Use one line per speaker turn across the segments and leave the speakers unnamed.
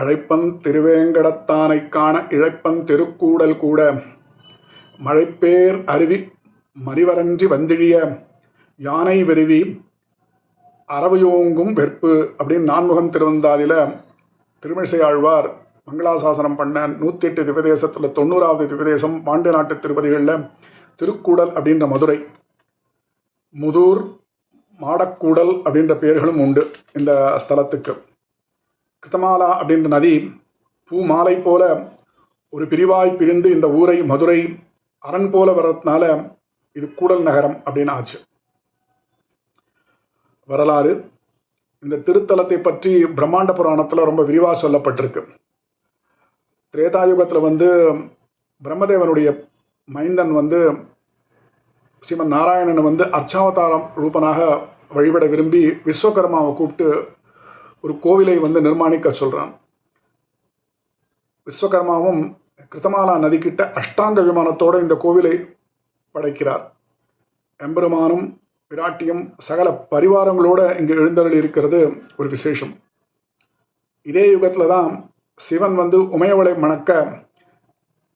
அழைப்பன் திருவேங்கடத்தானைக் காண இழைப்பன் திருக்கூடல் கூட. மழைப்பேர் அருவி மறிவரஞ்சி வந்திழிய யானை விருவி அரவையோங்கும் வெற்பு அப்படின்னு நான்முகம் திருவந்தாதில திருமிழிசை ஆழ்வார் மங்களாசாசனம் பண்ண நூற்றி எட்டு திவதேசத்தில் தொண்ணூறாவது திவதேசம் பாண்டிய நாட்டு திருப்பதிகளில் திருக்கூடல் அப்படின்ற மதுரை. முதூர் மாடக்கூடல் அப்படின்ற பெயர்களும் உண்டு இந்த ஸ்தலத்துக்கு. கிருத்தமாலா அப்படின்ற நதி பூ மாலை போல ஒரு பிரிவாய் பிரிந்து இந்த ஊரை மதுரை அரண் போல வர்றதுனால இது கூடல் நகரம் அப்படின்னு ஆச்சு. வரலாறு. இந்த திருத்தலத்தை பற்றி பிரம்மாண்ட புராணத்தில் ரொம்ப விரிவாக சொல்லப்பட்டிருக்கு. திரேதாயுகத்தில் வந்து பிரம்மதேவனுடைய மைந்தன் வந்து ஸ்ரீமன் நாராயணன் வந்து அர்ச்சாவதாரம் ரூபனாக வழிபட விரும்பி விஸ்வகர்மாவை கூப்பிட்டு ஒரு கோவிலை வந்து நிர்மாணிக்க சொல்கிறான் விஸ்வகர்மாவும் கிருத்தமாலா நதிக்கிட்ட அஷ்டாங்க விமானத்தோடு இந்த கோவிலை படைக்கிறார். எம்பெருமானும் விராட்டியும் சகல பரிவாரங்களோடு இங்கு எழுந்தருள் இருக்கிறது ஒரு விசேஷம். இதே யுகத்தில் தான் சிவன் வந்து உமையவளை மணக்க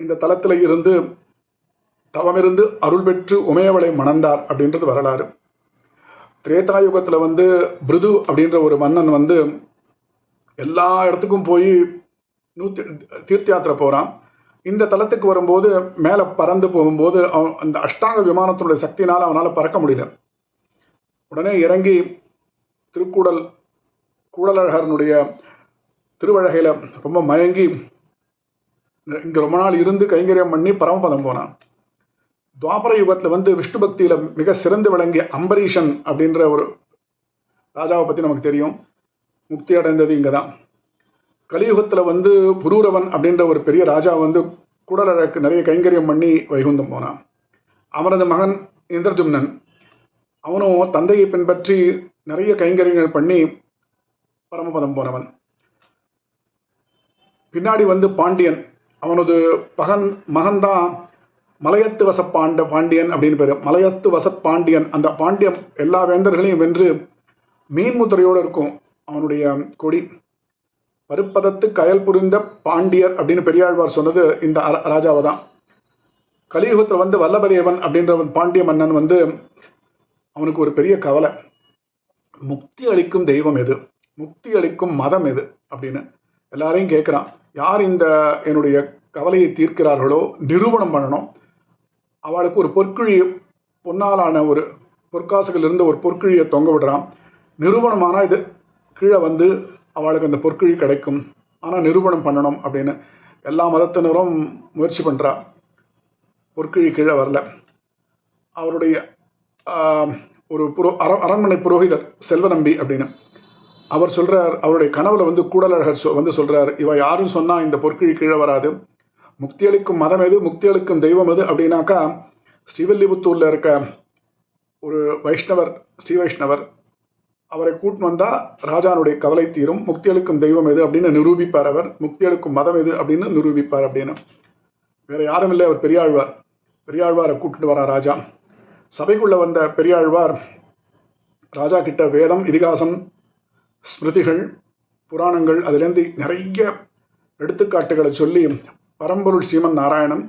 இந்த தலத்தில் இருந்து தவமிருந்து அருள் பெற்று உமையவளை மணந்தார் அப்படின்றது வரலாறு. திரேதாயுகத்தில் வந்து பிருது அப்படின்ற ஒரு மன்னன் வந்து எல்லா இடத்துக்கும் போய் நூத்தி தீர்த்த யாத்திரை போகிறான் இந்த தலத்துக்கு வரும்போது மேலே பறந்து போகும்போது அவன் அந்த அஷ்டாங்க விமானத்தினுடைய சக்தினால் அவனால் பறக்க முடியல. உடனே இறங்கி திருக்கூடல் கூடலழகரனுடைய திருவழகையில் ரொம்ப மயங்கி இங்கே ரொம்ப நாள் இருந்து கைங்கரியம் பண்ணி பரமபதம் போனான். துவாபர யுகத்தில் வந்து விஷ்ணு பக்தியில் மிக சிறந்து விளங்கிய அம்பரீஷன் அப்படின்ற ஒரு ராஜாவை பற்றி நமக்கு தெரியும். முக்தி அடைந்தது இங்கே தான் கலியுகத்தில் வந்து புரூரவன் அப்படின்ற ஒரு பெரிய ராஜா வந்து கூடலழக்கு நிறைய கைங்கரியம் பண்ணி வைகுந்தம் போனான். அவனது மகன் இந்திரதும்னன் அவனும் தந்தையை பின்பற்றி நிறைய கைங்கரியங்கள் பண்ணி பரமபதம் போனவன். பின்னாடி வந்து பாண்டியன். அவனது பகன் மகன்தான் மலையத்து வசப்பாண்ட பாண்டியன் அப்படின்னு பேர். மலையத்து வசத் பாண்டியன். அந்த பாண்டியன் எல்லா வேந்தர்களையும் வென்று மீன்முத்திரையோடு இருக்கும் அவனுடைய கொடி. பருப்பதத்து கயல் புரிந்த பாண்டியர் அப்படின்னு பெரியாழ்வார் சொன்னது இந்த ராஜாவை தான். கலியுகத்தில் வந்து வல்லபதேவன் அப்படின்றவன் பாண்டிய மன்னன் வந்து அவனுக்கு ஒரு பெரிய கவலை. முக்தி அளிக்கும் தெய்வம் எது? முக்தி அளிக்கும் மதம் எது? அப்படின்னு எல்லாரையும் கேட்குறான் யார் இந்த என்னுடைய கவலையை தீர்க்கிறார்களோ நிரூபணம் பண்ணணும். அவளுக்கு ஒரு பொற்குழி பொன்னாலான ஒரு பொற்காசுகளிலிருந்து ஒரு பொற்குழியை தொங்க விடுறான். நிரூபணமானால் இது. கீழே வந்து அவளுக்கு அந்த பொற்குழி கிடைக்கும். ஆனால் நிரூபணம் பண்ணணும் அப்படின்னு எல்லா மதத்தினரும் முயற்சி பண்ணுறா பொற்குழி கீழே வரல. அவருடைய ஒரு புரோ அர அரண்மனை புரோகிதர் செல்வநம்பி அப்படின்னு. அவர் சொல்கிறார் அவருடைய கனவுல வந்து கூடலழகர் சொ- வந்து சொல்கிறார் இவ யாரும் சொன்னால் இந்த பொற்கிழி கீழே வராது. முக்தி அளிக்கும் மதம் எது? முக்தி அளிக்கும் தெய்வம் எது? அப்படின்னாக்கா ஸ்ரீவல்லிபுத்தூரில் இருக்க ஒரு வைஷ்ணவர் ஸ்ரீ வைஷ்ணவர் அவரை கூட்டின்னு வந்தால் ராஜானுடைய கவலை தீரும். முக்தி அளிக்கும் தெய்வம் எது? அப்படின்னு நிரூபிப்பார் அவர். முக்தி அளிக்கும் மதம் எது? அப்படின்னு நிரூபிப்பார் அப்படின்னு. வேற யாரும் இல்லை அவர் பெரியாழ்வார். பெரியாழ்வாரை கூட்டிட்டு வரா ராஜா. சபைக்குள்ளே வந்த பெரியாழ்வார் ராஜா கிட்ட வேதம் இதிகாசம் ஸ்மிருதிகள் புராணங்கள் அதிலேருந்து நிறைய எடுத்துக்காட்டுகளை சொல்லி பரம்பொருள் சீமன் நாராயணன்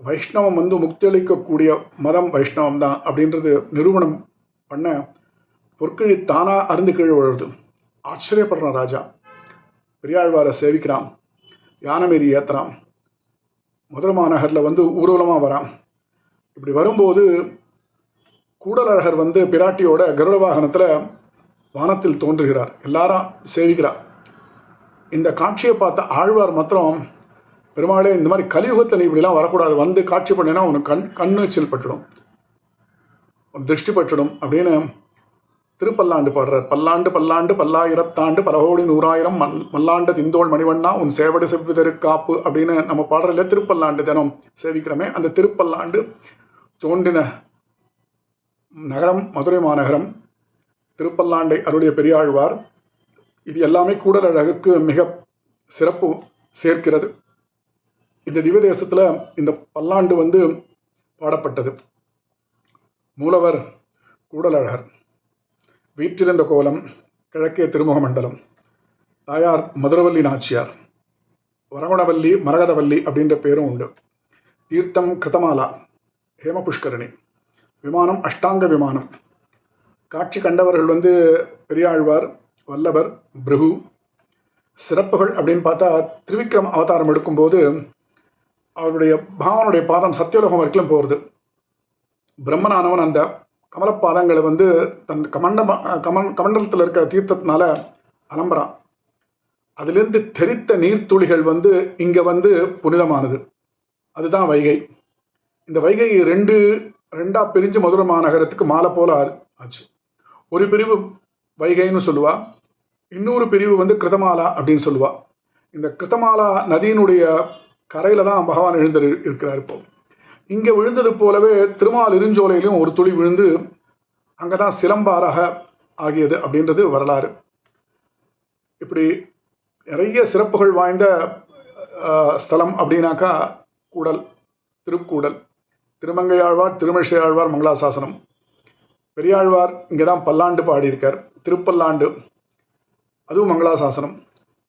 வைஷ்ணவம் வந்து முக்தியளிக்கக்கூடிய மதம் வைஷ்ணவம் தான் அப்படின்றது நிரூபணம் பண்ண பொற்கிழி தானாக அருந்து கீழே விழுது ஆச்சரியப்படுறான் ராஜா. பெரியாழ்வாரை சேவிக்கிறான். யானமேரி ஏற்றுறான் மதுரை மாநகரில் வந்து ஊர்வலமாக வரான். இப்படி வரும்போது கூடலழகர் வந்து பிராட்டியோட கருட வாகனத்தில் வானத்தில் தோன்றுகிறார். எல்லாரும் சேவிக்கிறார். இந்த காட்சியை பார்த்த ஆழ்வார் மாத்திரம் பெருமாளே இந்த மாதிரி கலியுகத்தில் நீ இப்படிலாம் வரக்கூடாது. வந்து காட்சி பண்ணினா உனக்கு கண் கண்ணெச்சில் பட்டுடும். திருஷ்டி பட்டுடும் அப்படின்னு திருப்பல்லாண்டு பாடுறார். பல்லாண்டு பல்லாண்டு பல்லாயிரத்தாண்டு பலகோடி நூறாயிரம் மல் மல்லாண்டு திந்தோள் மணிவண்ணா உன் சேவடு செவ்விதரு காப்பு அப்படின்னு நம்ம பாடுறதுல திருப்பல்லாண்டு தினம் சேவிக்கிறோமே அந்த திருப்பல்லாண்டு தோன்றின நகரம் மதுரை மாநகரம் திருப்பல்லாண்டை அருடைய பெரியாழ்வார். இது எல்லாமே கூடலழகுக்கு மிக சிறப்பு சேர்க்கிறது. இந்த திவ்ய இந்த பல்லாண்டு வந்து பாடப்பட்டது. மூலவர் கூடலழகர் வீற்றிருந்த கோலம் கிழக்கே திருமுக மண்டலம் தாயார் மதுரவல்லி நாச்சியார் வரகுணவல்லி மரகதவல்லி அப்படின்ற பேரும் உண்டு. தீர்த்தம் கிருதமாலா ஹேம புஷ்கரணி விமானம் அஷ்டாங்க விமானம். காட்சி கண்டவர்கள் வந்து பெரியாழ்வார் வல்லவர் பிருகு சிறப்புகள் அப்படின்னு பார்த்தா திருவிக்ரம் அவதாரம் எடுக்கும்போது அவருடைய பாவனுடைய பாதம் சத்தியலோகம் வரைக்கும் போகிறது பிரம்மனானவன் அந்த கமலப்பாதங்களை வந்து தன் கமண்ட கமன் கமண்டலத்தில் இருக்கிற தீர்த்தத்தினால அலம்புறான். அதிலிருந்து தெரித்த நீர்த்துளிகள் வந்து இங்கே வந்து புனிதமானது. அதுதான் வைகை. இந்த வைகை ரெண்டு ரெண்டாக பிரிஞ்சு மதுரை மாநகரத்துக்கு மாலை போல ஆச்சு. ஒரு பிரிவு வைகைன்னு சொல்லுவா இன்னொரு பிரிவு வந்து கிருதமாலா அப்படின்னு சொல்லுவா. இந்த கிருதமாலா நதியினுடைய கரையில தான் பகவான் எழுந்து இருக்கிறார் இப்போ. இங்கே விழுந்தது போலவே திருமால் இருஞ்சோலையிலும் ஒரு துளி விழுந்து அங்கே தான் சிலம்பாராக ஆகியது அப்படின்றது வரலாறு. இப்படி நிறைய சிறப்புகள் வாய்ந்த ஸ்தலம் அப்படின்னாக்கா கூடல் திருக்கூடல். திருமங்கையாழ்வார் திருமிழிசை ஆழ்வார் மங்களாசாசனம். பெரியாழ்வார் இங்கே தான் பல்லாண்டு பாடியிருக்கார். திருப்பல்லாண்டு அதுவும் மங்களாசாசனம்.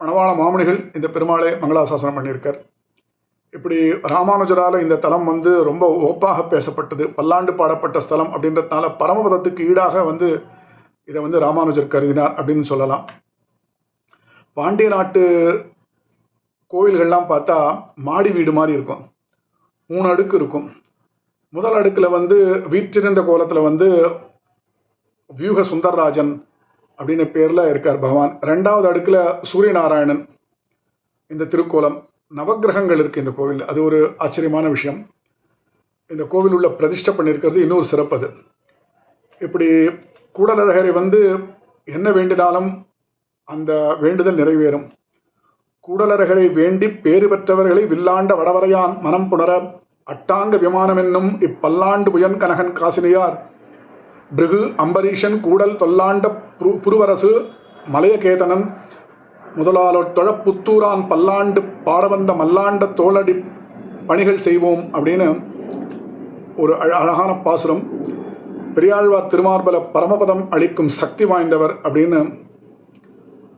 மணவாள மாமணிகள் இந்த பெருமாளை மங்களாசாசனம் பண்ணியிருக்கார். இப்படி ராமானுஜரால் இந்த தலம் வந்து ரொம்ப ஓப்பாக பேசப்பட்டது. பல்லாண்டு பாடப்பட்ட ஸ்தலம் அப்படின்றதுனால பரமபதத்துக்கு ஈடாக வந்து இதை வந்து ராமானுஜர் கருதினார் அப்படின்னு சொல்லலாம். பாண்டிய நாட்டு கோவில்கள்லாம் பார்த்தா மாடி வீடு மாதிரி இருக்கும். மூணு அடுக்கு இருக்கும். முதல் அடுக்கில் வந்து வீற்றிருந்த கோலத்தில் வந்து வியூக சுந்தரராஜன் அப்படின்னு பேரில் இருக்கார் பகவான். ரெண்டாவது அடுக்கில் சூரியநாராயணன் இந்த திருக்கோலம். நவக்கிரகங்கள் இருக்குது இந்த கோவில். அது ஒரு ஆச்சரியமான விஷயம். இந்த கோவில் உள்ள பிரதிஷ்டை பண்ணியிருக்கிறது இன்னொரு சிறப்பு அது. இப்படி கூடலழகரை வந்து என்ன வேண்டினாலும் அந்த வேண்டுதல் நிறைவேறும். கூடலரகரை வேண்டி பேறு பெற்றவர்களை வில்லாண்ட வடவரையான் மனம் புணர அட்டாங்க விமானம் என்னும் இப்பல்லாண்டு புயன் கனகன் காசினியார் பிருகு அம்பரீஷன் கூடல் தொல்லாண்ட புரு புருவரசு மலையகேதனன் முதலாளர் புத்தூரான் பல்லாண்டு பாடவந்த மல்லாண்ட தோளடி பணிகள் செய்வோம் அப்படின்னு ஒரு அழ- அழகான பாசுரம். பெரியாழ்வார் திருமார்பல பரமபதம் அளிக்கும் சக்தி வாய்ந்தவர் அப்படின்னு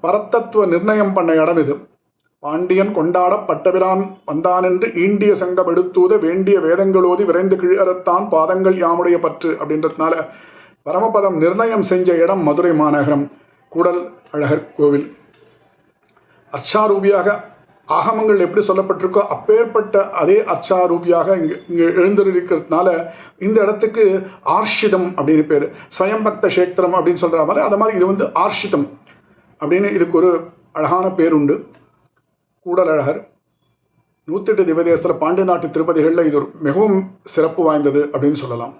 பரத்தத்துவ நிர்ணயம் பண்ண இடம் இது. பாண்டியன் கொண்டாட பட்டபிரான் வந்தானென்று ஈண்டிய சங்கம் எடுத்தூத வேண்டிய வேதங்களோதி விரைந்து கிழறத்தான் பாதங்கள் யாமுடைய பற்று அப்படின்றதுனால பரமபதம் நிர்ணயம் செஞ்ச இடம் மதுரை மாநகரம் கூடல் அழகர் கோவில். அர்ச்சாரூபியாக ஆகமங்கள் எப்படி சொல்லப்பட்டிருக்கோ அப்பேற்பட்ட அதே அர்ச்சாரூபியாக இங்கே இங்கே எழுந்திருக்கிறதுனால இந்த இடத்துக்கு ஆர்ஷிதம் அப்படின்னு பேர். ஸ்வயம்பக்த கஷேத்திரம் அப்படின்னு சொல்கிற மாதிரி அது மாதிரி இது வந்து ஆர்ஷிதம் அப்படின்னு இதுக்கு ஒரு அழகான பேருண்டு. உண்டு கூடலழகர் நூற்றெட்டு திவதேசத்தில் பாண்டிய நாட்டு திருப்பதிகளில் இது ஒரு மிகவும் சிறப்பு வாய்ந்தது அப்படின்னு சொல்லலாம்.